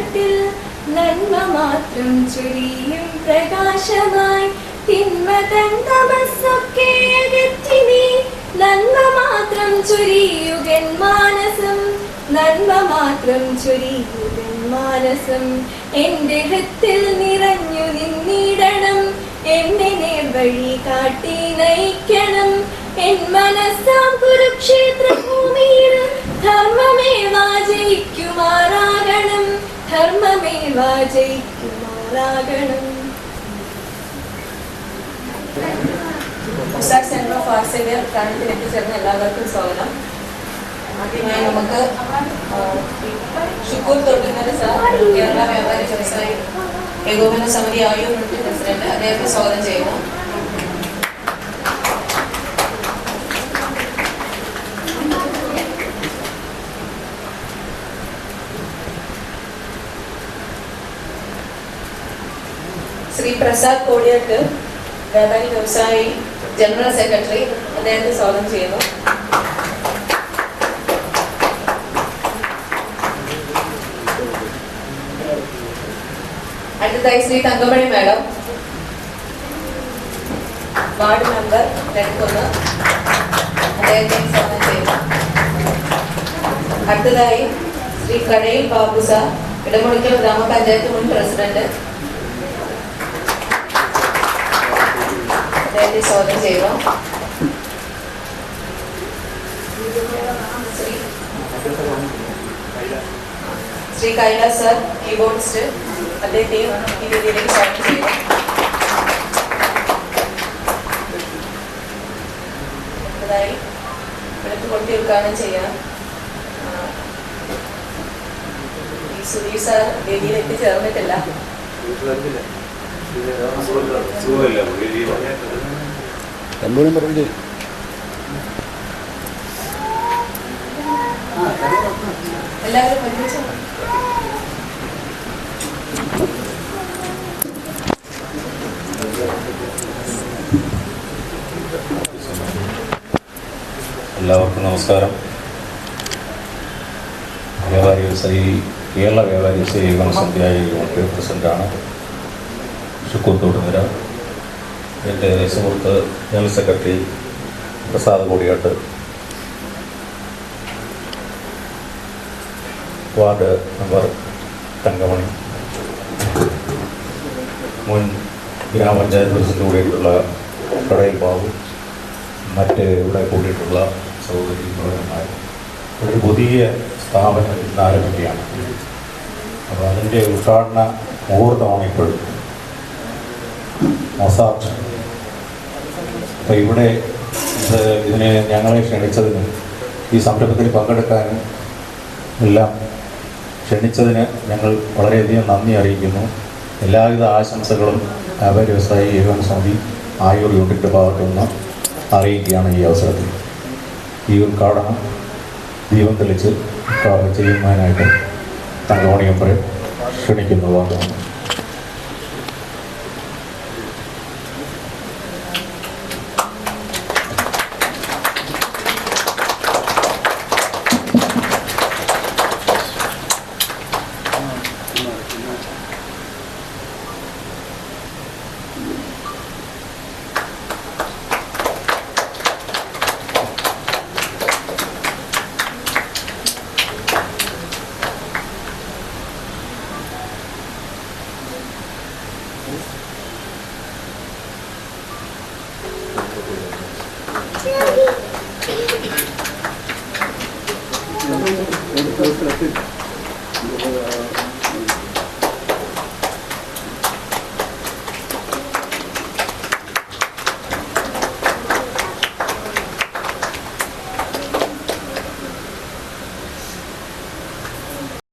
ദേഹത്തിൽ നന്മ മാത്രം ചൊരിയും പ്രകാശമായി. തിന്മ തൻ തമസ്സൊക്കെ അകറ്റി നീ നന്മ മാത്രം ചൊരിയുകൻ മാനസം. നന്മ മാത്രം ചൊരിയുകൻ മാനസം. എന്റെ ഹൃത്തിൽ സെന്റർ ഓഫ് ആർട്സ് സേവിയർ കാണിത്തിൽ ചേർന്ന എല്ലാവർക്കും സ്വാഗതം. ആദ്യമായി നമുക്ക് ഷുക്കൂർ തൊട്ടുങ്ങൽ സാർ കേരള വ്യാപാരി വ്യവസായി ഏകോപന സമിതി ആയോ പ്രസിഡന്റ് അദ്ദേഹത്തെ സ്വാഗതം ചെയ്യുന്നു. ശ്രീ പ്രസാദ് കോടിയാട്ട് വ്യാപാരി വ്യവസായി ജനറൽ സെക്രട്ടറി അദ്ദേഹത്തെ സ്വാഗതം ചെയ്യുന്നു. അടുത്തതായി Shri Thankamani madam. Ward member നെടുക്കുന്ന് അദ്ദേഹത്തെ സ്വാഗതം ചെയ്യുന്നു. അടുത്തതായി ശ്രീ കടയിൽ ബാബു സാർ ഇടമുറിക്കൽ ഗ്രാമപഞ്ചായത്ത് മുൻ പ്രസിഡന്റ് സ്വാഗതം ചെയ്യുന്നു ശ്രീ കൈലാസ് സർ കീബോർഡിസ്റ്റ് അദ്ദേഹത്തെയും ഈ രീതിയിലേക്ക് സ്വാഗതം ചെയ്യുന്നു. അടുത്തതായി വിളക്ക് കൊട്ടി ഉദ്ഘാടനം ചെയ്യാം സുധീർ സാർ വേദിയിൽ എത്തിച്ചേർന്നിട്ടില്ല. രണ്ടുപേരും പറഞ്ഞു എല്ലാവരും എല്ലാവർക്കും നമസ്കാരം. വ്യാപാരി വ്യവസായി കേരള വ്യാപാരി വ്യവസായി ഏകോപന സമിതിയായ പ്രസിഡന്റാണ്. ശുക്കൂർ തോട്ടുനിര എന്റെ സുഹൃത്ത് general secretary Prasad Koodiyattu. Ward number Thankamani. മുൻ ഗ്രാമപഞ്ചായത്ത് പ്രസിഡന്റ് കൂടിയിട്ടുള്ള കടയിൽ ബാബു മറ്റ് ഇവിടെ കൂടിയിട്ടുള്ള സൗകര്യപ്രദമായ ഒരു പുതിയ സ്ഥാപനം ഇന്ന് ആരംഭിക്കുകയാണ്. അപ്പോൾ അതിന്റെ ഉദ്ഘാടന മുഹൂർത്തമാണ് ഇപ്പോഴും. മൊസാർട്ട് അപ്പോൾ ഇവിടെ ഇത് ഇതിനെ ഞങ്ങളെ ക്ഷണിച്ചതിന് ഈ സംരംഭത്തിൽ പങ്കെടുക്കാനും എല്ലാം ക്ഷണിച്ചതിന് ഞങ്ങൾ വളരെയധികം നന്ദി അറിയിക്കുന്നു. എല്ലാവിധ ആശംസകളും വ്യവസായി ഏകോപന സമിതി ആയൂർ യൂണിറ്റിന്റെ ഭാഗത്തു നിന്ന് അറിയിക്കുകയാണ് ഈ അവസരത്തിൽ. ഈ ഉദ്ഘാടനം ദീപം തെളിച്ച് ചെയ്യുന്നതിനായിട്ട് തങ്കമണിയമ്പറെ ക്ഷണിക്കുന്നതാണ് Gracias.